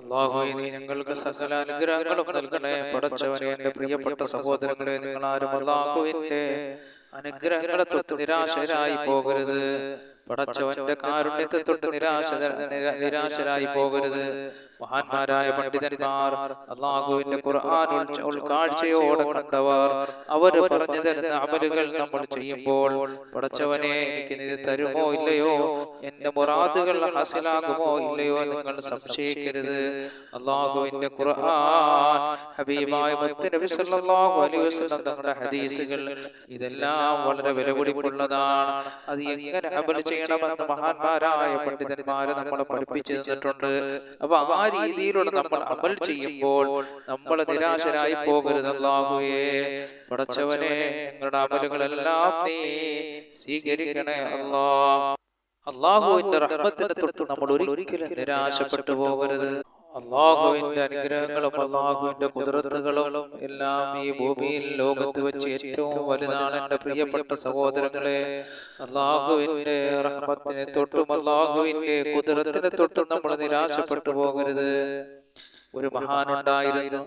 അള്ളാഹുവേ നീ ഞങ്ങൾക്ക് സകല അനുഗ്രഹങ്ങളും നൽകണേ പടച്ചവനെ എന്റെ പ്രിയപ്പെട്ട സഹോദരങ്ങളെ നിങ്ങൾ ആരും അള്ളാഹുവിന്റെ അനുഗ്രഹങ്ങളെ തൊട്ട് നിരാശരായി പോകരുത്. പടച്ചവന്റെ കാരുണ്യത്തെ തൊട്ട് നിരാശ നിരാശരായി പോകരുത്. മഹാന്മാരായ പണ്ഡിതന്മാർ അള്ളാഹുവിന്റെ ഖുർആൻ ഉൾക്കാഴ്ചയോടെ കണ്ടവർ അവർ പറഞ്ഞു തരുന്ന അമലുകൾ നമ്മൾ ചെയ്യുമ്പോൾ പടച്ചവനെ എനിക്ക് ഇത് തരുമോ ഇല്ലയോ? എന്റെ മുറാദുകൾ ഹാസിലാകുമോ ഇല്ലയോ നിങ്ങൾ സംശയിക്കരുത്. അള്ളാഹുവിന്റെ ഖുർആൻ ഹബീബായ സല്ലല്ലാഹു അലൈഹി വസല്ലം തങ്ങളുടെ ഹദീസുകൾ ഇതെല്ലാം വളരെ വിലപിടിപ്പുള്ളതാണ്. അത് എങ്ങനെ അമൽ ചെയ്യണമെന്ന് മഹാന്മാരായ പണ്ഡിതന്മാരെ നമ്മളെ പഠിപ്പിച്ചു തന്നിട്ടുണ്ട് അപ്പൊ ആ രീതിയിലുള്ള നമ്മൾ അമൽ ചെയ്യുമ്പോൾ നമ്മൾ നിരാശരായി പോകരുത് അല്ലാഹുവേ. പടച്ചവനെ ഞങ്ങളുടെ അമലുകളെല്ലാം നീ സ്വീകരിക്കണേ അള്ളാഹ് അള്ളാഹുവിന്റെ റഹ്മത്തിന്റെ തൊട്ട് നമ്മൾ ഒരിക്കലും നിരാശപ്പെട്ടു പോകരുത്. അള്ളാഹുവിന്റെ അനുഗ്രഹങ്ങളും അള്ളാഹുവിന്റെ കുതിരത്തുകളും എല്ലാം ഈ ഭൂമിയിൽ ലോകത്ത് വെച്ച് ഏറ്റവും വലുതാണ് എന്റെ പ്രിയപ്പെട്ട സഹോദരങ്ങളെ. അള്ളാഹുവിന്റെ റഹ്മത്തിനെ തൊട്ടും അള്ളാഹുവിന്റെ കുതിരത്തിനെ തൊട്ടും നമ്മൾ നിരാശപ്പെട്ടു പോകരുത്. ഒരു മഹാനുണ്ടായിരുന്നു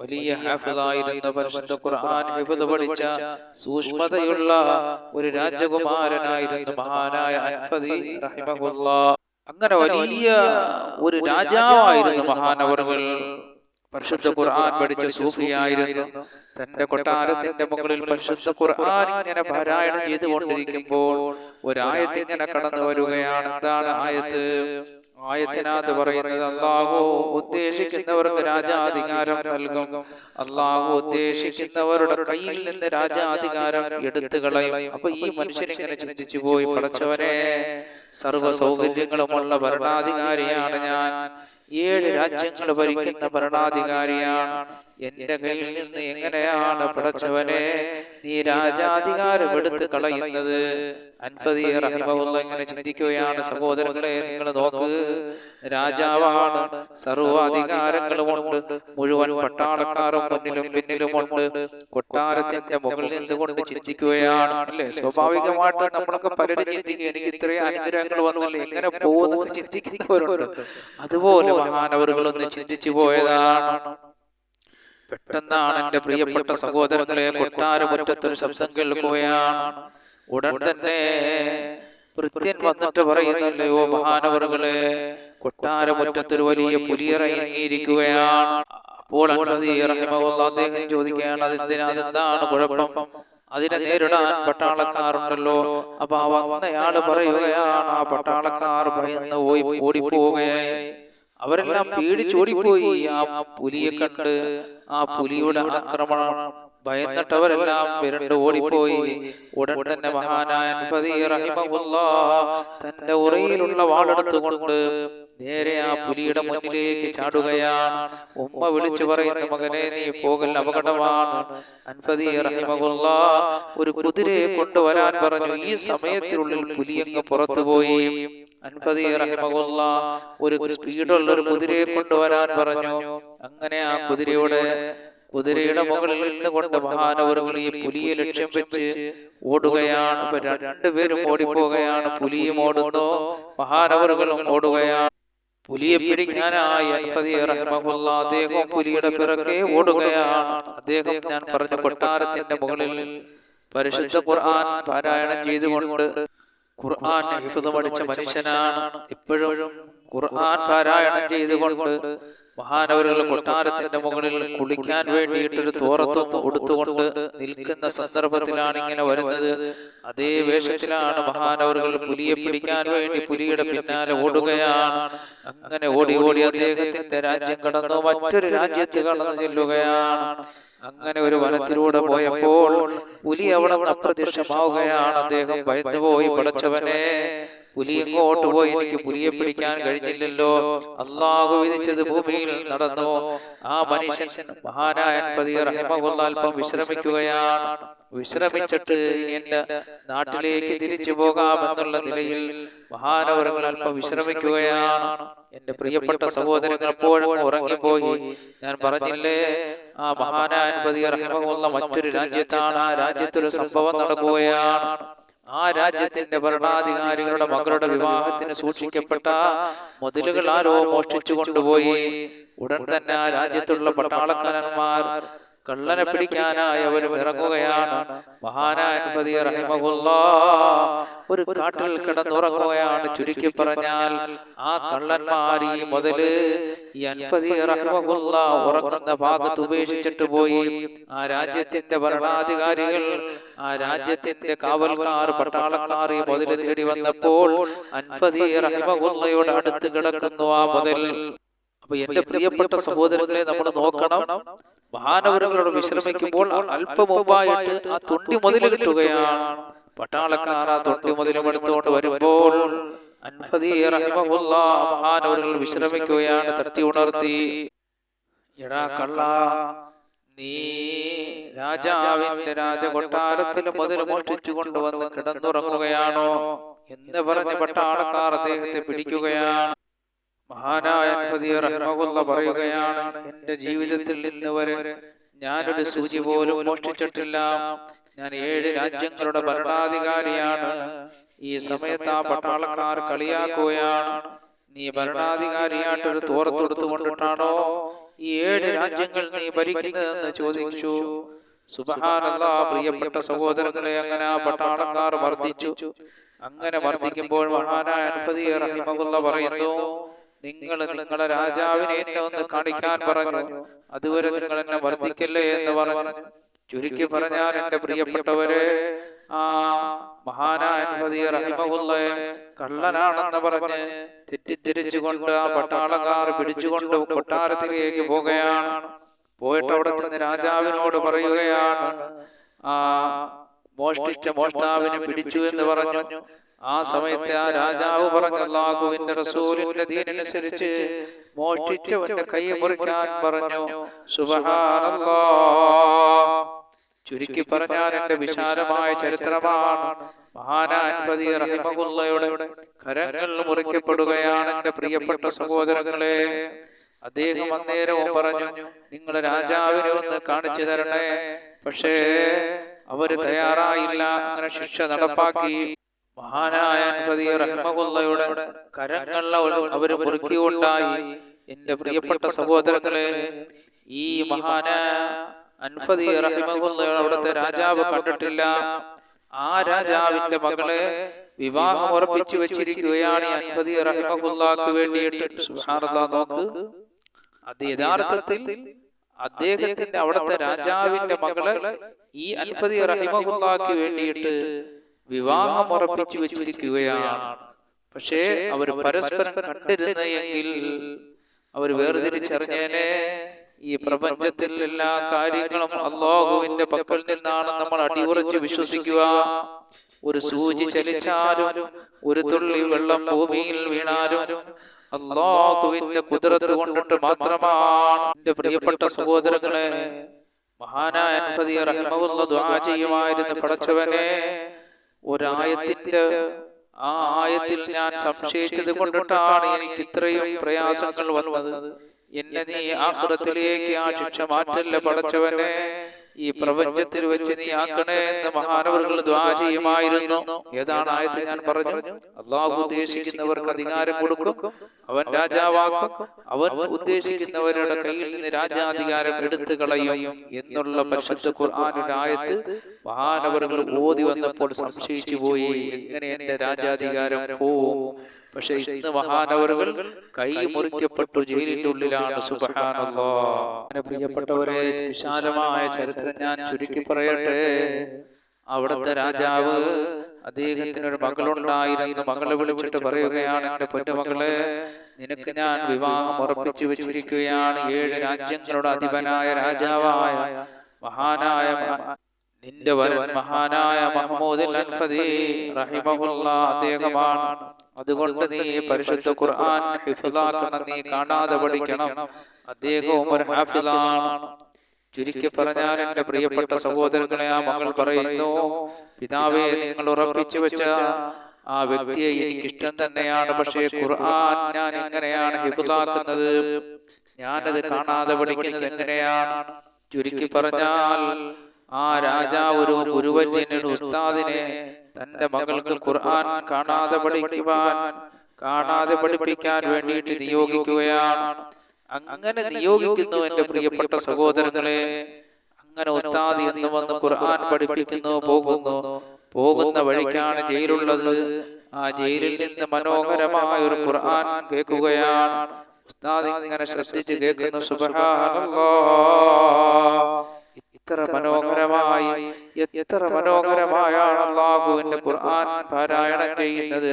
വലിയ ഹാഫിളായിരുന്ന പരിശുദ്ധ ഖുർആൻ ഹിഫ്ദ് പഠിച്ച സൂക്ഷ്മതയുള്ള ഒരു രാജകുമാരനായിരുന്നു മഹാനായ അൻഫദി റഹിമഹുല്ലാ. അങ്ങനെ വലിയ ഒരു രാജാവായിരുന്നു മഹാനവറുകൾ. പരിശുദ്ധ ഖുർആൻ പഠിച്ച സൂഫിയായിരുന്നു. തന്റെ കൊട്ടാരത്തിന്റെ മുകളിൽ പരിശുദ്ധ ഖുർആൻ ഇങ്ങനെ പാരായണം ചെയ്തുകൊണ്ടിരിക്കുമ്പോൾ ഒരായത്ത് ഇങ്ങനെ കടന്നു വരികയാണ്. എന്താണ് ആയത്ത്? ആയത്തിനകത്ത് പറയുന്നത് അള്ളാഹു ഉദ്ദേശിക്കുന്നവർക്ക് രാജാധികാരം നൽകും. അള്ളാഹു ഉദ്ദേശിക്കുന്നവരുടെ കയ്യിൽ നിന്ന് രാജാധികാരം എടുത്തു കളയും. അപ്പൊ ഈ മനുഷ്യരിങ്ങനെ ചിന്തിച്ചു പോയി പഠിച്ചവരെ സർവ സൗകര്യങ്ങളുമുള്ള ഭരണാധികാരിയാണ്. ഞാൻ ഏഴ് രാജ്യങ്ങൾ ഭരിക്കുന്ന ഭരണാധികാരിയാണ്. എന്റെ കയ്യിൽ നിന്ന് എങ്ങനെയാണ് പടച്ചവനെ നീ രാജാധികാരം എടുത്ത് കളയുന്നത്? ഇങ്ങനെ ചിന്തിക്കുകയാണ്. സഹോദരങ്ങളെ നിങ്ങൾ നോക്ക്. രാജാവാണ്. സർവാധികാരങ്ങളുമുണ്ട്. മുഴുവൻ പട്ടാളക്കാരും മുന്നിലും പിന്നിലുമുണ്ട്. കൊട്ടാരത്തിന്റെ മുകളിൽ നിന്നുകൊണ്ട് ചിന്തിക്കുകയാണ്. അല്ലേ? സ്വാഭാവികമായിട്ട് നമ്മളൊക്കെ പലരും ചിന്തിക്കുക എനിക്ക് ഇത്രയും അനുഗ്രഹങ്ങൾ വന്നല്ലേ? എങ്ങനെ പോകുന്നു ചിന്തിക്കുന്നവരുണ്ട്. അതുപോലെ മഹാനവറുകളൊന്ന് ചിന്തിച്ചു പോയതാണ്. പെട്ടെന്നാണ് എന്റെ പ്രിയപ്പെട്ട സഹോദരങ്ങളെ കൊട്ടാരമുറ്റത്തൊരു ശബ്ദം കേൾക്കുകയാണ്. ഉടൻ തന്നെ വൃത്യൻ വന്നിട്ട് പറയുന്നല്ലയോ മഹാനവറുകളെ കൊട്ടാരമുറ്റത്തൊരു വലിയ പുലിയിറങ്ങിയിരിക്കുകയാണ് അപ്പോൾ അദ്ദേഹം ചോദിക്കുകയാണ് അതെന്തിനാ അതെന്താണ് കുഴപ്പം? അതിനെ നേരിടാൻ പട്ടാളക്കാരുണ്ടല്ലോ. അപ്പൊ ആ വന്നയാൾ പറയുകയാണ് ആ പട്ടാളക്കാർ ഭയന്ന് ഓടി ഓടിപ്പോവുകയായി. അവരെല്ലാം പേടിച്ചോടിപ്പോയി ആ പുലിയെ കണ്ട് ആ പുലിയുടെ ആക്രമണം ഭയന്നിട്ടവരെല്ലാം വിരണ്ട് ഓടിപ്പോയി. ഉടൻ തന്നെ മഹാനായ തന്റെ ഉറയിലുള്ള വാളെടുത്തുകൊണ്ട് നേരെ ആ പുലിയുടെ മുന്നിലേക്ക് ചാടുകയാണ്. ഉമ്മ വിളിച്ചു പറയുന്ന മകനെ നീ പോകൽ അപകടമാണ്. അൻഫദി ഒരു കുതിരയെ കൊണ്ടുവരാൻ പറഞ്ഞു. ഈ സമയത്തിനുള്ളിൽ പുലിയങ്ങ് പുറത്തുപോയി അൻഫദി ഒരു സ്പീഡുള്ള ഒരു കുതിരയെ കൊണ്ടുവരാൻ പറഞ്ഞു. അങ്ങനെ ആ കുതിരയുടെ കുതിരയുടെ മുകളിൽ നിന്നുകൊണ്ട് മഹാനവറുകൾ ഈ പുലിയെ ലക്ഷ്യം വെച്ച് ഓടുകയാണ്. ഇപ്പൊ രണ്ടുപേരും ഓടിപ്പോകുകയാണ് പുലിയും ഓടുന്നു. മഹാനവറുകളും ഓടുകയാണ്. പുലിയെ പിടിക്കാനായി അദ്ദേഹം പുലിയുടെ പിറകെ ഓടുകയാണ്. അദ്ദേഹം ഞാൻ പറഞ്ഞ കൊട്ടാരത്തിന്റെ മുകളിൽ പരിശുദ്ധ ഖുർആൻ പാരായണം ചെയ്തുകൊണ്ട് ഖുർആൻ ഹിഫ്ദ് പഠിച്ച മനുഷ്യനാണ്. ഇപ്പോഴും ഖുർആൻ പാരായണം ചെയ്തുകൊണ്ട് മഹാനവരുകൾ കൊട്ടാരത്തിന്റെ മുകളിൽ കുളിക്കാൻ വേണ്ടിയിട്ട് ഒരു തോറത്തും ഉടുത്തുകൊണ്ട് നിൽക്കുന്ന സന്ദർഭത്തിലാണ് ഇങ്ങനെ വരുന്നത്. അതേ വേഷത്തിലാണ് മഹാനവരുകൾ പുലിയെ പിടിക്കാൻ വേണ്ടി പുലിയുടെ പിന്നാലെ ഓടുകയാണ്. അങ്ങനെ ഓടി ഓടി അദ്ദേഹത്തിന്റെ രാജ്യം കടന്നു. മറ്റൊരു രാജ്യത്ത് കടന്നു ചെല്ലുകയാണ്. അങ്ങനെ ഒരു വനത്തിലൂടെ പോയപ്പോൾ പുലി അവിടെ അപ്രത്യക്ഷമാവുകയാണ്. അദ്ദേഹം ഭയന്നുപോയി പടച്ചവനെ. പുലി എങ്ങോട്ട് പോയി എനിക്ക് പുലിയെ പിടിക്കാൻ കഴിഞ്ഞില്ലല്ലോ. അള്ളാഹു വിധിച്ചത് ഭൂമിയിൽ നടന്നു. ആ മനുഷ്യൻ മഹാനായ അല്പം വിശ്രമിക്കുകയാണ്. വിശ്രമിച്ചിട്ട് എന്റെ നാട്ടിലേക്ക് തിരിച്ചു പോകാമെന്നുള്ള നിലയിൽ മഹാനവരങ്ങൾ അല്പം വിശ്രമിക്കുകയാണ്. എന്റെ പ്രിയപ്പെട്ട സഹോദരങ്ങൾ എപ്പോഴും ഉറങ്ങിപ്പോയി. ഞാൻ പറഞ്ഞില്ലേ ആ മഹാനായ റഹിമഹുല്ല മറ്റൊരു രാജ്യത്താണ്. ആ രാജ്യത്തൊരു സംഭവം നടക്കുകയാണ്. ആ രാജ്യത്തിന്റെ ഭരണാധികാരികളുടെ മകളുടെ വിവാഹത്തിന് സൂക്ഷിക്കപ്പെട്ട മുതലുകൾ ആരോ മോഷ്ടിച്ചു കൊണ്ടുപോയി. ഉടൻ തന്നെ ആ രാജ്യത്തുള്ള പട്ടാളക്കാരന്മാർ കള്ളനെ പിടിക്കാനായി അവർ ഇറങ്ങുകയാണ്. മഹാനായ ഒരു കാട്ടിൽ കിടന്നുറങ്ങുകയാണ് ചുരുക്കി പറഞ്ഞാൽ ആ കള്ളന്മാർ ഈ മുതൽ ഈ ഉറങ്ങുന്ന ഭാഗത്ത് ഉപേക്ഷിച്ചിട്ട് പോയി. ആ രാജ്യത്തിന്റെ ഭരണാധികാരികൾ ആ രാജ്യത്തിന്റെ കാവൽക്കാർ പട്ടാളക്കാർ ഈ മുതൽ തേടി വന്നപ്പോൾ അൻഫതി റഹ്മുള്ളയുടെ അടുത്ത് കിടക്കുന്നു ആ മുതൽ. അപ്പൊ എന്റെ പ്രിയപ്പെട്ട സഹോദരങ്ങളെ നമ്മൾ നോക്കണം. മഹാനവരങ്ങളോട് വിശ്രമിക്കുമ്പോൾ അല്പം മുമ്പായിട്ട് ആ തൊണ്ടി മുതൽ കിട്ടുകയാണ് പട്ടാളക്കാർ ആ തൊണ്ടി മുതൽ എടുത്തുകൊണ്ട് വരുമ്പോൾ മഹാനവരങ്ങൾ വിശ്രമിക്കുകയാണ്. തട്ടി ഉണർത്തി. എടാ കള്ള നീ രാജാവിന്റെ രാജകൊട്ടാരത്തിൽ മുതൽ മോഷ്ടിച്ചു കൊണ്ടുവന്ന് കിടന്നുറങ്ങുകയാണോ? എന്ന് പറഞ്ഞ് പട്ടാളക്കാർ അദ്ദേഹത്തെ പിടിക്കുകയാണ്. മഹാനായ പറയുകയാണ് എന്റെ ജീവിതത്തിൽ നിന്ന് വരെ ഞാനൊരു സൂചി പോലും മോഷ്ടിച്ചിട്ടില്ല. ഞാൻ ഏഴ് രാജ്യങ്ങളുടെ ഭരണാധികാരിയാണ്. ഈ സമയത്ത് ആ പട്ടാളക്കാർ കളിയാക്കുകയാണ്. നീ ഭരണാധികാരിയായിട്ട് ഒരു തോർത്തെടുത്തു കൊണ്ടിട്ടാണോ ഈ ഏഴ് രാജ്യങ്ങൾ നീ ഭരിക്കുന്നതെന്ന് ചോദിച്ചു. സുബഹാനല്ല പ്രിയപ്പെട്ട സഹോദരങ്ങളെ അങ്ങനെ ആ പട്ടാളക്കാർ വർദ്ധിച്ചു. അങ്ങനെ വർദ്ധിക്കുമ്പോൾ മഹാനായ അൻഫദി റഹിമകുള്ള പറയുന്നു നിങ്ങൾ നിങ്ങളെ രാജാവിനെ എന്നെ ഒന്ന് കാണിക്കാൻ പറഞ്ഞു. അതുവരെ നിങ്ങൾ എന്നെ വർദ്ധിക്കല്ലേ എന്ന് പറഞ്ഞു. ചുരുക്കി പറഞ്ഞാൽ എന്റെ പ്രിയപ്പെട്ടവരെ ആ മഹാനായ കള്ളനാണെന്ന് പറഞ്ഞ് തെറ്റിദ്ധരിച്ചുകൊണ്ട് ആ പട്ടാളക്കാർ പിടിച്ചുകൊണ്ട് കൊട്ടാരത്തിലേക്ക് പോകുകയാണ്. പോയിട്ട് അവിടെ നിന്ന് രാജാവിനോട് പറയുകയാണ് ആ മോഷ്ടിച്ച മോഷ്ടാവിനെ പിടിച്ചു എന്ന് പറഞ്ഞു. ആ സമയത്ത് ആ രാജാവ് പറഞ്ഞ അള്ളാഹുവിന്റെ റസൂലിന്റെ ദീനനുസരിച്ച് മോഷ്ടിച്ചവന്റെ കൈ മുറിക്കാൻ പറഞ്ഞു. സുബഹാനല്ലോ. ചുരുക്കി പറഞ്ഞാൽ എന്റെ വിശാലമായ ചരിത്രമാണ്. മഹാനാൻപതി റഹിമകുള്ളയുടെ കരങ്ങൾ മുറിക്കപ്പെടുകയാണ് എന്റെ പ്രിയപ്പെട്ട സഹോദരങ്ങളെ. അദ്ദേഹം അന്നേരവും പറഞ്ഞു നിങ്ങളെ രാജാവിനെ ഒന്ന് കാണിച്ചു തരണേ. പക്ഷേ അവർ തയ്യാറായില്ല. അങ്ങനെ ശിക്ഷ നടപ്പാക്കി. മഹാനായ റഹ്മകുള്ളയുടെ കരങ്ങൾ അവർ പൊറുക്കിയുണ്ടായി എന്റെ പ്രിയപ്പെട്ട സഹോദരങ്ങളെ ഈ മഹാന അൻഫദി റഹിമകുള്ള അവിടുത്തെ രാജാവ് കണ്ടിട്ടില്ല. ആ രാജാവിന്റെ മകളെ വിവാഹം ഉറപ്പിച്ചു വെച്ചിരിക്കുകയാണ് അൻഫദി റഹിമകുല്ലാക്ക് വേണ്ടിയിട്ട്. നോക്ക്. അത് യഥാർത്ഥത്തിൽ അദ്ദേഹത്തിന്റെ അവിടുത്തെ രാജാവിന്റെ മകളെ ഈ അൻഫതി റഹിമകുല്ലാക്ക് വേണ്ടിയിട്ട് വിവാഹം ഉറപ്പിച്ചു വെച്ചിരിക്കുകയാണ്. പക്ഷേ അവർ പരസ്പരം കണ്ടിരുന്നെങ്കിൽ അവർ വേർതിരിച്ചറിഞ്ഞേനെ ഈ പ്രപഞ്ചത്തിൽ എല്ലാ കാര്യങ്ങളും അള്ളാഹുവിന്റെ പക്കൽ നിന്നാണ് നമ്മൾ അടിയുറച്ച് വിശ്വസിക്കുക. ഒരു സൂചി ചലിച്ചാലും ഒരു തുള്ളി വെള്ളം ഭൂമിയിൽ വീണാലും അള്ളാഹുവിന്റെ കുതിരത്ത് കൊണ്ടിട്ട് മാത്രമാണ് എന്റെ പ്രിയപ്പെട്ട സഹോദരങ്ങളെ മഹാനായ ചെയ്യുമായിരുന്നു പടച്ചവനെ ഒരായത്തിന്റെ ആ ആയത്തിൽ ഞാൻ സംശയിച്ചത് കൊണ്ടിട്ടാണ് എനിക്ക് ഇത്രയും പ്രയാസങ്ങൾ വന്നത്. എന്നെ നീ ആഹ്റത്തിലേക്ക് ആ ശിക്ഷ മാറ്റല്ല പടച്ചവനെ. ഈ പ്രപഞ്ചത്തിൽ വെച്ച് നീ ആക്കണേ എന്ന് മഹാനവറുകൾ ദ്വാ ചെയ്യുമായിരുന്നു. ഏതാണ് ആയത് ഞാൻ പറഞ്ഞു? അള്ളാഹു ഉദ്ദേശിക്കുന്നവർക്ക് അധികാരം കൊടുക്കും അവൻ രാജാവാക്കും അവൻ ഉദ്ദേശിക്കുന്നവരുടെ കയ്യിൽ നിന്ന് രാജാധികാരം എടുത്തു കളയും എന്നുള്ള പരിശുദ്ധ ഖുർആാനൊരു ആയത്ത് മഹാനവറുകൾ ഓതി വന്നപ്പോൾ സംശയിച്ചു പോയി എങ്ങനെ എന്റെ രാജാധികാരം പോവും? പക്ഷെ ഇന്ന് മഹാനവറുകൾ കൈ മുറിക്കപ്പെട്ടു ജയിലിന്റെ ഉള്ളിലാണ് സുബഹാനല്ലോ. പ്രിയപ്പെട്ടവരെ വിശാലമായ ചരിത്രം ഞാൻ ചുരുക്കി പറയട്ടെ. അവിടുത്തെ രാജാവ് അദ്ദേഹത്തിന് ഒരു മകളുണ്ടായിരുന്നു. മകളെ വിളിച്ചിട്ട് പറയുകയാണ് എന്റെ പൊന്നുമകളെ നിനക്ക് ഞാൻ വിവാഹം ഉറപ്പിച്ചു വെച്ചിരിക്കുകയാണ്. ഏഴ് രാജ്യങ്ങളുടെ അധിപനായ രാജാവായ മഹാനായ നിന്റെ വരൻ മഹാനായ മഹമ്മൂദിൽ അൻഫദി റഹിമഹുള്ള അദ്ദേഹമാണ്. അതുകൊണ്ട് നീ പരിശുദ്ധ ഖുർആൻ ഹിഫലാക്കണം നീ കാണാതെ പഠിക്കണം. അദ്ദേഹവും ഒരു ഹാഫിലാണ് ചുരുക്കി പറഞ്ഞാൽ എന്റെ പ്രിയപ്പെട്ട സഹോദരങ്ങളെ ആ മകൾ പറയുന്നു പിതാവെ നിങ്ങൾ ഉറപ്പിച്ചു വെച്ച ആ വ്യക്തിയെ എനിക്കിഷ്ടം തന്നെയാണ്. പക്ഷേ ഖുർആൻ ഞാൻ എങ്ങനെയാണ് ഹിഫ്ളാക്കുന്നത് ഞാനത് കാണാതെ പഠിക്കുന്നത് എങ്ങനെയാണ്? ചുരുക്കി പറഞ്ഞാൽ ആ രാജാവ് ഒരു ഗുരുവര്യനൊരു ഉസ്താദിനെ തന്റെ മകൾക്ക് ഖുർആൻ കാണാതെ പഠിക്കുവാൻ കാണാതെ പഠിപ്പിക്കാൻ വേണ്ടിയിട്ട് നിയോഗിക്കുകയാണ്. അങ്ങനെ നിയോഗിക്കുന്നു എന്റെ പ്രിയപ്പെട്ട സഹോദരങ്ങളെ. അങ്ങനെ ഉസ്താദി എന്ന് വന്ന് ഖുർആൻ പഠിപ്പിക്കുന്നു പോകുന്നു. പോകുന്ന. വഴിക്കാണ് ജയിലുള്ളത്. ആ ജയിലിൽ നിന്ന് മനോഹരമായ ഒരു ഖുർആൻ കേൾക്കുകയാണ്. ഉസ്താദി ഇങ്ങനെ ശ്രദ്ധിച്ച് കേൾക്കുന്നു. സുബ്ഹാനല്ലാഹ് ഇത്ര മനോഹരമായി എത്ര മനോഹരമായാണ് അള്ളാഹുവിന്റെ ഖുർആൻ പാരായണം ചെയ്യുന്നത്.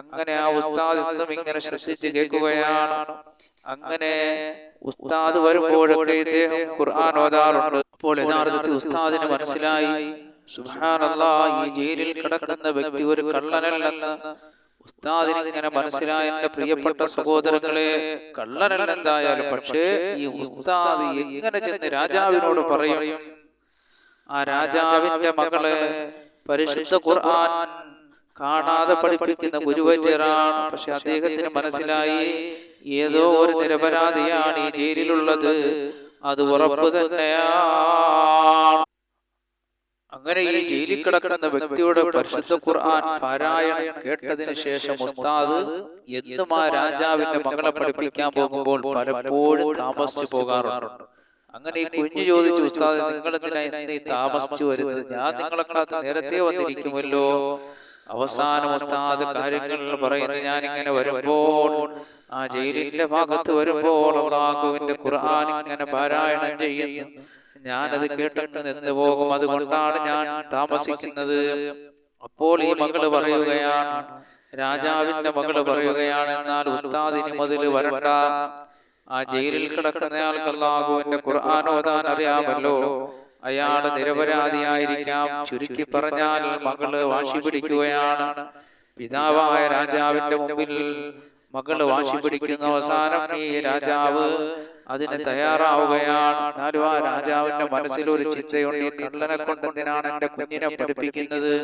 അങ്ങനെ ആ ഉസ്താദ് ഇന്നും ഇങ്ങനെ ശ്രദ്ധിച്ച് കേൾക്കുകയാണ്. അങ്ങനെ ഉസ്താദ് വരുമ്പോഴൊക്കെ ഇദ്ദേഹം ഖുർആൻ ഓതാറുണ്ട്. അപ്പോൾ യഥാർത്ഥത്തിൽ ഉസ്താദിന് മനസ്സിലായി സുബ്ഹാനല്ലാ ഈ ജയിലിൽ കിടക്കുന്ന വ്യക്തി ഒരു കള്ളനല്ലെന്ന് ഉസ്താദിന് ഇങ്ങനെ മനസ്സിലായ എന്റെ പ്രിയപ്പെട്ട സഹോദരങ്ങളെ കള്ളനല്ല എന്തായാലും പക്ഷേ ഈ ഉസ്താദ് എങ്ങനെ ചെന്ന് രാജാവിനോട് പറയും? ആ രാജാവിന്റെ മകളെ പരിശുദ്ധ ഖുർആൻ കാണാതെ പഠിപ്പിക്കുന്ന ഗുരുവര്യരാണ് പക്ഷെ അദ്ദേഹത്തിന് മനസ്സിലായി ഏതോ ഒരു നിരപരാധിയാണ് ഈ ജയിലിലുള്ളത്. അത് ഉറപ്പ് തന്നെയാണ്. അങ്ങനെ ഈ ജയിലിൽ കിടക്കുന്ന വ്യക്തിയുടെ പരിശുദ്ധ ഖുർആൻ പാരായണം കേട്ടതിന് ശേഷം ഉസ്താദ് എന്നും ആ രാജാവിന്റെ മകളെ പഠിപ്പിക്കാൻ പോകുമ്പോൾ പലപ്പോഴും താമസിച്ചു പോകാറുണ്ട്. അങ്ങനെ ഈ കുഞ്ഞു ചോദിച്ചു ഉസ്താദ് നിങ്ങൾ എന്തിനാ ഈ താമസിച്ചു വരുന്നത്? ഞാൻ നിങ്ങളെ കാലത്ത് നേരത്തെ വന്നിരിക്കുമല്ലോ. അവസാനം ഉസ്താദ് കാര്യങ്ങൾ പറയുന്നത് ഞാൻ ഇങ്ങനെ വരുമ്പോൾ ആ ജയിലിന്റെ ഭാഗത്ത് വരുമ്പോൾ ഖുർആൻ ഇങ്ങനെ പാരായണം ചെയ്യുന്നു. ഞാനത് കേട്ടിട്ട് നിന്ന് പോകും. അതുകൊണ്ടാണ് ഞാൻ താമസിക്കുന്നത്. അപ്പോൾ ഈ മകൾ പറയുകയാണ് രാജാവിന്റെ മകൾ പറയുകയാണ് എന്നാൽ ഉസ്താദിന് മുതൽ വരണ്ട. ആ ജയിലിൽ കിടക്കുന്നയാൾക്ക് അള്ളാഹുവിന്റെ ഖുർആൻ ഓതാൻ അറിയാമല്ലോ. അയാൾ നിരപരാധിയായിരിക്കാം. ചുരുക്കി പറഞ്ഞാൽ മകൾ വാശി പിടിക്കുകയാണ്. പിതാവായ രാജാവിന്റെ മുമ്പിൽ മകൾ വാശി പിടിക്കുന്ന അവസാനം ഈ രാജാവ് അതിന് തയ്യാറാവുകയാണ്. എന്നാലും ആ രാജാവിന്റെ മനസ്സിൽ ഒരു ചിന്തയുണ്ട്. ഈ കള്ളനെ കൊണ്ട് എന്തിനാണ് എന്റെ കുഞ്ഞിനെ പഠിപ്പിക്കുന്നത്?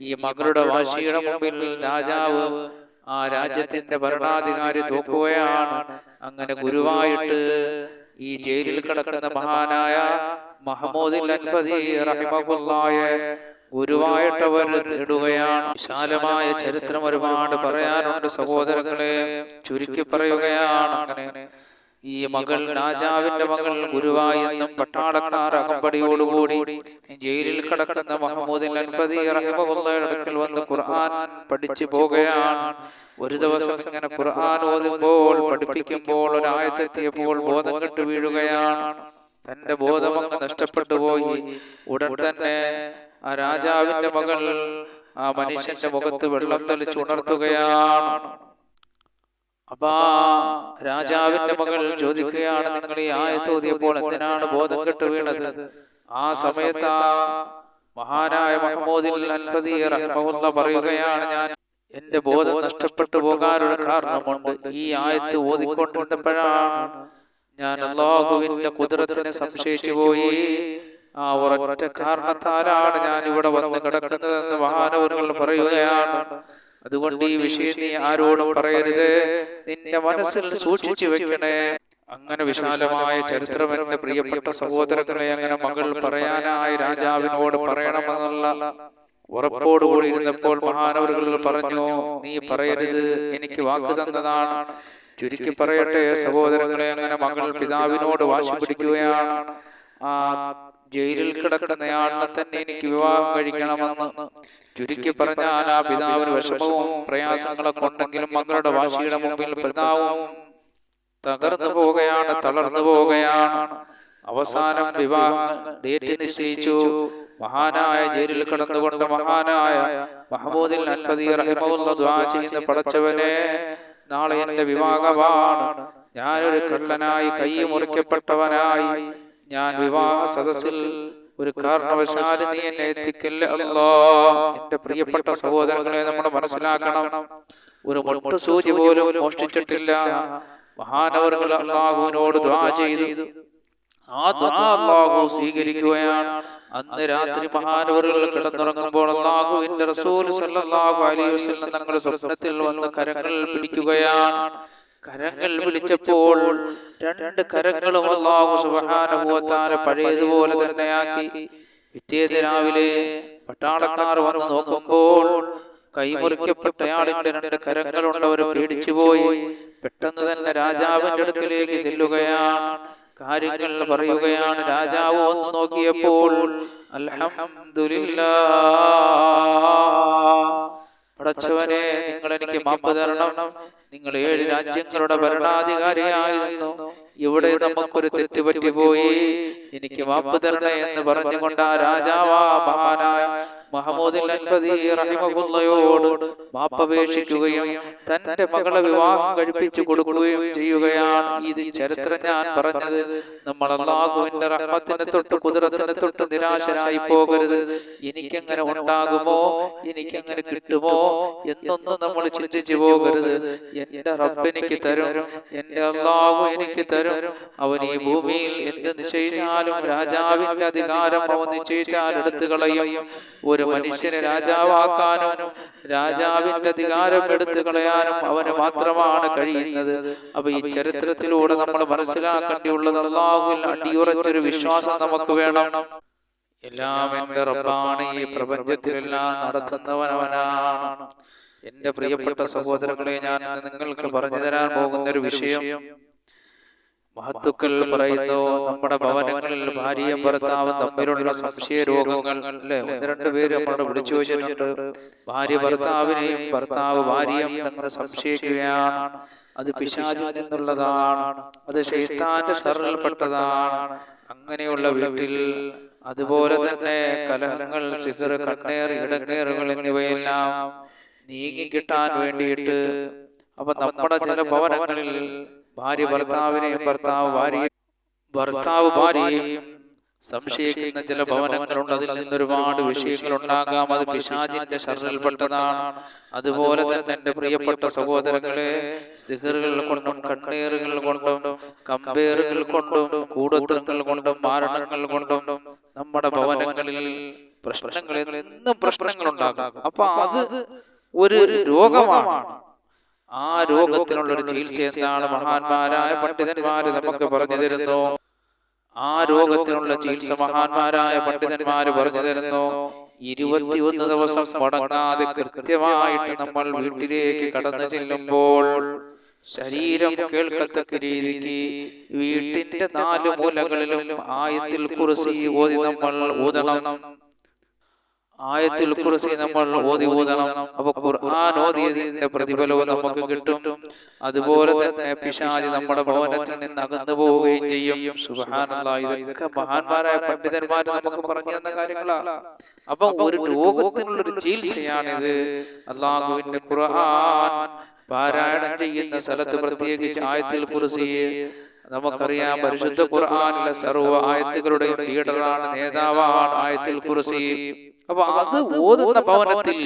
ഈ മകളുടെ വാശിയുടെ മുമ്പിൽ രാജാവ് ആ രാജ്യത്തിന്റെ ഭരണാധികാരി തോക്കുകയാണ്. അങ്ങനെ ഗുരുവായിട്ട് ഈ ജയിലിൽ കിടക്കുന്ന മഹാനായ മഹമ്മൂദ് റഹിമഹുല്ലായെ ഗുരുവായിട്ടവർ തേടുകയാണ് വിശാലമായ ചരിത്രം ഒരുപാട് പറയാനുണ്ട് സഹോദരങ്ങളെ. ചുരുക്കി പറയുകയാണ് അങ്ങനെ. ഈ മകൾ രാജാവിന്റെ മകൾ ഗുരുവായി എന്നും പട്ടാളക്കാർ അകമ്പടിയോടുകൂടി ജയിലിൽ കിടക്കുന്ന മഹമ്മൂദിൻ അടുക്കൽ വന്ന് ഖുർആൻ പഠിച്ചു പോകുകയാണ് ഒരു ദിവസം ഇങ്ങനെ ഖുർആൻ ഓതുമ്പോൾ പഠിപ്പിക്കുമ്പോൾ ഒരായത്തെത്തിയപ്പോൾ ബോധം കെട്ട് വീഴുകയാണ്. തന്റെ ബോധമൊക്കെ നഷ്ടപ്പെട്ടു പോയി. ഉടൻ തന്നെ ആ രാജാവിന്റെ മകൾ ആ മനുഷ്യന്റെ മുഖത്ത് വെള്ളം തെളിച്ചുണർത്തുകയാണ്. അപ്പാ രാജാവിന്റെ മകൾ ചോദിക്കുകയാണ് നിങ്ങൾ ഈ ആയത്തോതിയപ്പോൾ എന്തിനാണ് ബോധം കെട്ട് വീണത്? ആ സമയത്ത് ആ മഹാനായ മഹമ്മൂദിൽ പറയുകയാണ് ഞാൻ എന്റെ ബോധം നഷ്ടപ്പെട്ടു പോകാനൊരു കാരണമുണ്ട്. ഈ ആയത്ത് ഓതിക്കൊണ്ടിരുന്നപ്പോഴാണ് ഞാൻ അള്ളാഹുവിന്റെ കുതിരത്തിനെ സംശയിച്ചു പോയി. ആ ഒരൊറ്റ കാരണത്താലാണ് ഞാൻ ഇവിടെ വന്ന് കിടക്കുന്നതെന്ന് മഹാനവറുകൾ പറയുകയാണ്. അതുകൊണ്ട് ഈ വിഷയം നീ ആരോടും പറയരുത്. നിന്റെ മനസ്സിൽ സൂക്ഷിച്ചു വെക്കണേ. അങ്ങനെ വിശാലമായ ചരിത്രം എന്റെ പ്രിയപ്പെട്ട സഹോദരങ്ങളെ അങ്ങനെ മകൾ പറയാനായി രാജാവിനോട് പറയണമെന്നുള്ള ഉറപ്പോടുകൂടി ഇരുന്നപ്പോൾ മഹാനവരുകൾ പറഞ്ഞു നീ പറയരുത്. എനിക്ക് വാക്ക് തന്നതാണ്. ചുരുക്കി പറയട്ടെ സഹോദരങ്ങളെ അങ്ങനെ മകൾ പിതാവിനോട് വാശി പിടിക്കുകയാണ്. ആ ജയിലിൽ കിടക്കുന്നയാളിനെ തന്നെ എനിക്ക് വിവാഹം കഴിക്കണമെന്ന് ചുരുക്കി പറഞ്ഞാൽ ആ പിതാവിന് വിഷമവും പ്രയാസങ്ങളൊക്കെ ഉണ്ടെങ്കിലും മകളുടെ വാശിയുടെ മുമ്പിൽ പിതാവും തകർന്നു പോവുകയാണ് തളർന്നു പോവുകയാണ് അവസാനം വിവാഹം ഡേറ്റ് നിശ്ചയിച്ചു. മഹാനായ ജയിലിൽ കിടന്നുകൊണ്ട് മഹാനായ മഹമ്മൂദിൽ ചെയ്യുന്ന പടച്ചവനെ നാളെ എന്റെ വിവാഹമാണ്. ഞാനൊരു കള്ളനായി കൈ മുറിക്കപ്പെട്ടവനായി ഞാൻ വിവാഹ സദസ്സിൽ ഒരു കാരണവശാലും നീ എന്നെ എത്തിക്കല്ല. അല്ലോ എന്റെ പ്രിയപ്പെട്ട സഹോദരങ്ങളെ നമ്മൾ മനസ്സിലാക്കണം. ഒരു മുട്ടു സൂചി പോലും മോഷ്ടിച്ചിട്ടില്ല. മഹാനവറുകൾ അള്ളാഹുവിനോട് ദ്വാ ചെയ്തു. ആ ദ്വാ അള്ളാഹു സ്വീകരിക്കുകയാണ്. അന്ന് രാത്രി മഹാനവറുകൾ കിടന്നുറങ്ങുമ്പോൾ അള്ളാഹുവിന്റെ റസൂൽ സല്ലല്ലാഹു അലൈഹി വസല്ലം തങ്ങളുടെ സ്വപ്നത്തിൽ വന്ന് കരങ്ങൾ പിടിക്കുകയാണ്. കരങ്ങൾ വിളിച്ചപ്പോൾ രണ്ട് കരങ്ങളും അള്ളാഹു തആല പഴയതുപോലെ തന്നെയാക്കി. പിറ്റേത് രാവിലെ പട്ടാളക്കാർ വന്ന് നോക്കുമ്പോൾ കൈമുറിക്കപ്പെട്ടയാളിന്റെ രണ്ട് കരങ്ങളുള്ളവർ പേടിച്ചുപോയി. പെട്ടെന്ന് തന്നെ രാജാവിന്റെ അടുക്കലേക്ക് ചെല്ലുകയാണ്. കാര്യങ്ങൾ പറയുകയാണ്. രാജാവ് ഒന്ന് നോക്കിയപ്പോൾ അൽഹംദുലില്ലാ. പടച്ചവനെ നിങ്ങൾ എനിക്ക് മാപ്പ് തരണം. നിങ്ങൾ ഏഴ് രാജ്യങ്ങളുടെ ഭരണാധികാരിയായിരുന്നു. ഇവിടെ നമുക്കൊരു തെറ്റ് പറ്റിപ്പോയി എനിക്ക് മാപ്പ് തരണേ എന്ന് പറഞ്ഞുകൊണ്ട് ആ രാജാവാ മഹാനായ മഹമ്മൂദിൽ മാപ്പപേക്ഷിക്കുകയും തന്റെ മകളെ വിവാഹം കഴിപ്പിച്ചു കൊടുക്കുകയും ചെയ്യുകയാണ്. ഇത് ചരിത്രം ഞാൻ പറഞ്ഞത്. നമ്മൾ അള്ളാഹുവിന്റെ റഹ്മത്തിനെ തൊട്ട് കുതിരത്തിനെ തൊട്ട് നിരാശരായി പോകരുത്. എനിക്കെങ്ങനെ ഉണ്ടാകുമോ? എനിക്കെങ്ങനെ കിട്ടുമോ? എന്നൊന്നും നമ്മൾ ചിന്തിച്ചു പോകരുത്. എന്റെ റബ്ബ് എനിക്ക് തരും. എന്റെ അള്ളാഹു എനിക്ക് തരും. അവൻ ഈ ഭൂമിയിൽ എന്ത് നിശ്ചയിച്ചാലും രാജാവിന്റെ അധികാരം അവൻ നിശ്ചയിച്ചാൽ എടുത്തു കളയും. ഒരു മനുഷ്യനെ രാജാവാക്കാനും രാജാവിന്റെ അധികാരം എടുത്തു കളയാനും അവന് മാത്രമാണ് കഴിയുന്നത്. അപ്പൊ ഈ ചരിത്രത്തിലൂടെ നമ്മൾ മനസ്സിലാക്കേണ്ടിയുള്ളത് അള്ളാഹുവിൽ അടിയുറച്ചൊരു വിശ്വാസം നമുക്ക് വേണം. എല്ലാം എന്റെ റബ്ബാണ് ഈ പ്രപഞ്ചത്തിലെല്ലാം നടത്തുന്നവനവനാണ് എന്റെ പ്രിയപ്പെട്ട സഹോദരങ്ങളെ ഞാൻ നിങ്ങൾക്ക് പറഞ്ഞു തരാൻ പോകുന്ന ഒരു വിഷയം മഹത്തുക്കൾ പറയുന്നു നമ്മുടെ ഭവനങ്ങളിൽ ഭാര്യയും ഭർത്താവും തമ്മിലുള്ള സംശയ രോഗങ്ങൾ അല്ലെ? ഒന്ന് രണ്ടുപേര് നമ്മളോട് വിളിച്ചു ചോദിച്ചിട്ടുണ്ട് ഭാര്യ ഭർത്താവിനെയും ഭർത്താവ് ഭാര്യയും തങ്ങളെ സംശയിക്കുകയാണ്. അത് പിശാചിൽ നിന്നുള്ളതാണ്. അത് ശൈത്താന്റെ സറിൽപ്പെട്ടതാണ് അങ്ങനെയുള്ള വീട്ടിൽ അതുപോലെ തന്നെ കലഹങ്ങൾ സിസർ കണ്ണേർ ഇടങ്ങേറുകൾ എന്നിവയെല്ലാം നീങ്ങിക്കിട്ടാൻ വേണ്ടിയിട്ട് അപ്പൊ നമ്മുടെ ചില ഭവനങ്ങളിൽ ഭാര്യ ഭർത്താവിനെയും ഭർത്താവ് ഭാര്യ ഭർത്താവ് ഭാര്യയും സംശയിക്കുന്ന ചില ഭവനങ്ങളുണ്ട്. അതിൽ നിന്ന് ഒരുപാട് വിഷയങ്ങൾ ഉണ്ടാകാം. അത് പിശാചിന്റെ ഷറിൽപ്പെട്ടതാണ് അതുപോലെ തന്നെ എന്റെ പ്രിയപ്പെട്ട സഹോദരങ്ങളെ സിഹറുകൾ കൊണ്ടും കണ്ണീറുകൾ കൊണ്ടും കമ്പേറുകൾ കൊണ്ടും കൂടോത്രങ്ങൾ കൊണ്ടും മാരണങ്ങൾ കൊണ്ടും നമ്മുടെ ഭവനങ്ങളിൽ പ്രശ്നങ്ങളിൽ എന്നും പ്രശ്നങ്ങൾ ഉണ്ടാകാം അപ്പൊ അത് ഒരു രോഗമാണ്. ആ രോഗത്തിനുള്ള ഒരു ചികിത്സ എന്താണ് മഹാന്മാരായ പണ്ഡിതന്മാര് നമുക്ക് പറഞ്ഞു തരുന്നു. ആ രോഗത്തിനുള്ള ചികിത്സ മഹാന്മാരായ പണ്ഡിതന്മാര് പറഞ്ഞു തരുന്നു. ഇരുപത്തിയൊന്ന് ദിവസം മുടങ്ങാതെ കൃത്യമായിട്ട് നമ്മൾ വീട്ടിലേക്ക് കടന്നു ചെല്ലുമ്പോൾ ശരീരം കേൾക്കത്തക്ക രീതിക്ക് വീട്ടിന്റെ നാല് മൂലകളിലും ആയത്തിൽ കുറിച്ച് ഓതി നമ്മൾ ഊതണം. ആയത്തിൽ കുറിച്ച് നമ്മൾ ഓതി ഓതണം. അപ്പൊ ഖുർആൻ ഓതിയതിന്റെ പ്രതിഫലവും നമുക്ക് കിട്ടും. അതുപോലെ തന്നെ പിശാചി നമ്മുടെ ഭവനത്തിൽ നിന്ന് അകന്നു പോവുകയും ചെയ്യും. സുബ്ഹാനല്ലാഹ് ഇതൊക്കെ മഹാന്മാരായ പണ്ഡിതന്മാർ നമുക്ക് പറഞ്ഞു തന്ന കാര്യങ്ങളാണ് അപ്പൊ ഒരു രോഗത്തിനുള്ള ഒരു ചികിത്സയാണിത്. അള്ളാഹുവിന്റെ ഖുർആൻ പാരായണം ചെയ്യുന്ന സ്ഥലത്ത് പ്രത്യേകിച്ച് ആയത്തിൽ കുറിച്ച് നമുക്കറിയാം പരിശുദ്ധ ഖുർആാനിലെ സർവ ആയത്തുകളുടെയും ലീഡറാണ് നേതാവാണ് ആയത്തിൽ കുറിച്ച് അപ്പൊ അത് ഓതുന്ന ഭവനത്തിൽ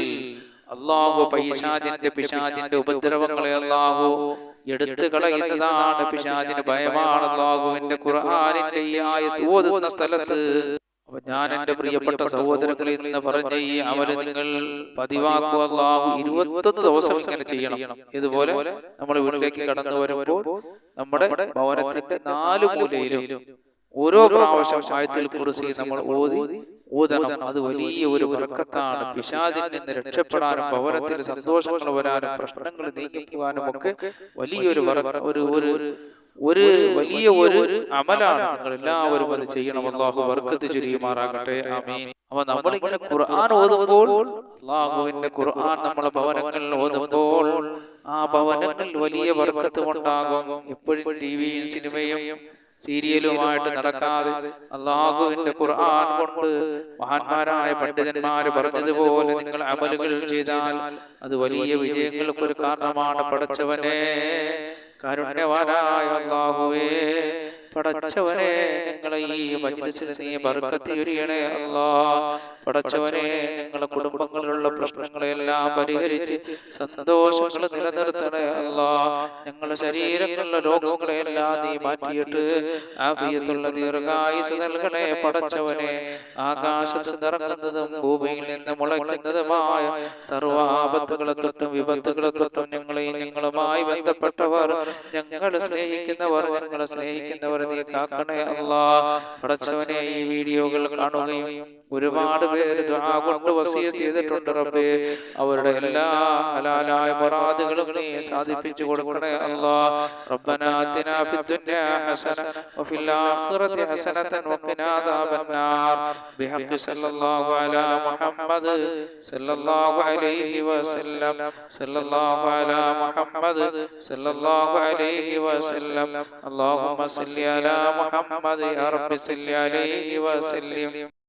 അള്ളാഹു പൈശാജിന്റെ പിശാജിന്റെ ഉപദ്രവങ്ങളെ അള്ളാഹു എടുത്തു കളയുന്നതാണ് പിശാജിന് ഭയമാണ് അള്ളാഹുവിന്റെ ഖുർആാനിന്റെ ഈ ആയത്ത് ഓതുന്ന സ്ഥലത്ത് അപ്പൊ ഞാൻ എന്റെ പ്രിയപ്പെട്ട സഹോദരങ്ങളിൽ നിന്ന് പറഞ്ഞ ഈ അമല നിങ്ങൾ പതിവാക്കുക ഇരുപത്തൊന്ന് ദിവസം ഇങ്ങനെ ചെയ്യണം. ഇതുപോലെ നമ്മൾ വീട്ടിലേക്ക് കടന്നു വരുമ്പോൾ നമ്മുടെ ഭവനത്തിന്റെ നാല് മൂലയിലും ഓരോ പ്രാവശ്യം ആയത്തിൽ കുറിച്ച് നമ്മൾ ഓതി ഊതണം. അത് വലിയ ഒരു വർക്കത്താണ് പിശാചിൽ നിന്ന് രക്ഷപ്പെടാനും ഭവനത്തിൽ സന്തോഷങ്ങൾ വരാനും പ്രശ്നങ്ങൾ നീക്കിക്കുവാനും ഒക്കെ വലിയൊരു ഒരു ഒരു ഒരു വലിയ ഒരു അമലാണ് നിങ്ങൾ എല്ലാവരും അത് ചെയ്യണം. അള്ളാഹു വർക്കത്ത് ചുരിയുമാറാകട്ടെ ആമീൻ. അപ്പൊ നമ്മളിങ്ങനെ ഖുർആൻ ഓതുമ്പോൾ അള്ളാഹുവിന്റെ ഖുർആൻ നമ്മളെ ഭവനങ്ങളിൽ ഓതുമ്പോൾ ആ ഭവനങ്ങളിൽ വലിയ വർക്കത്ത് ഉണ്ടാകും. എപ്പോഴും ടിവിയും സിനിമയും സീരിയലുമായിട്ട് നടക്കാതെ അള്ളാഹുവിന്റെ ഖുർആൻ കൊണ്ട് മഹാന്മാരായ പണ്ഡിതന്മാർ പറഞ്ഞതുപോലെ നിങ്ങൾ അമലുകൾ ചെയ്താൽ അത് വലിയ വിജയങ്ങൾക്ക് ഒരു കാരണമാണ് പടച്ചവനെ കാരുണ്യവാനായ അള്ളാഹുവേ. പടച്ചവനെ ഞങ്ങളെ ഈ മജ്ലിസിൽ നീ ബർക്കത്തിയൊരിയണേ അല്ലാ. പടച്ചവനെ ഞങ്ങളെ കുടുംബങ്ങളിലുള്ള പ്രശ്നങ്ങളെല്ലാം പരിഹരിച്ച് സന്തോഷങ്ങൾ നിലനിർത്തണേ അല്ലാ. ഞങ്ങളുടെ ശരീരങ്ങളിലുള്ള രോഗങ്ങളെല്ലാം നീ മാറ്റിയിട്ട് ആഫിയത്തുള്ള ദീർഘായുസ് നൽകണേ പടച്ചവനെ. ആകാശത്ത് നിറങ്ങുന്നതും ഭൂമിയിൽ നിന്ന് മുളയ്ക്കുന്നതുമായ സർവാപത്തുകളെ തൊട്ടും വിപത്തുകളെ തൊട്ടും ഞങ്ങളെയും ഞങ്ങളുമായി ബന്ധപ്പെട്ടവർ ഞങ്ങളെ സ്നേഹിക്കുന്നവർ ഞങ്ങളെ സ്നേഹിക്കുന്നവർ നീ കാക്കണേ അല്ലാ പടച്ചവനെ ഈ വീഡിയോകൾ കാണുകയും ഒരുപാട് പേര് ദുആ കൊണ്ട് വസിയത്ത് ചെയ്തിട്ടുണ്ട് റബ്ബേ അവരുടെ എല്ലാ ഹലാലായ മുറാദുകളും നീ സാധിപ്പിച്ചു കൊടുക്കണേ അല്ലാ റബ്ബന ആതിനാ ഫിദ്ദുനിയ ഹസന വഫിൽ ആഖിറതി ഹസനതൻ വഖിനാ അദാബന്നാർ ബിഹഖ് സല്ലല്ലാഹു അലാ മുഹമ്മദ് സല്ലല്ലാഹു അലൈഹി വസല്ലം സല്ലല്ലാഹു അലാ മുഹമ്മദ് സല്ലല്ലാഹു അലൈഹി വസല്ലം اللهم صل على محمد يا رب صل عليه وسلم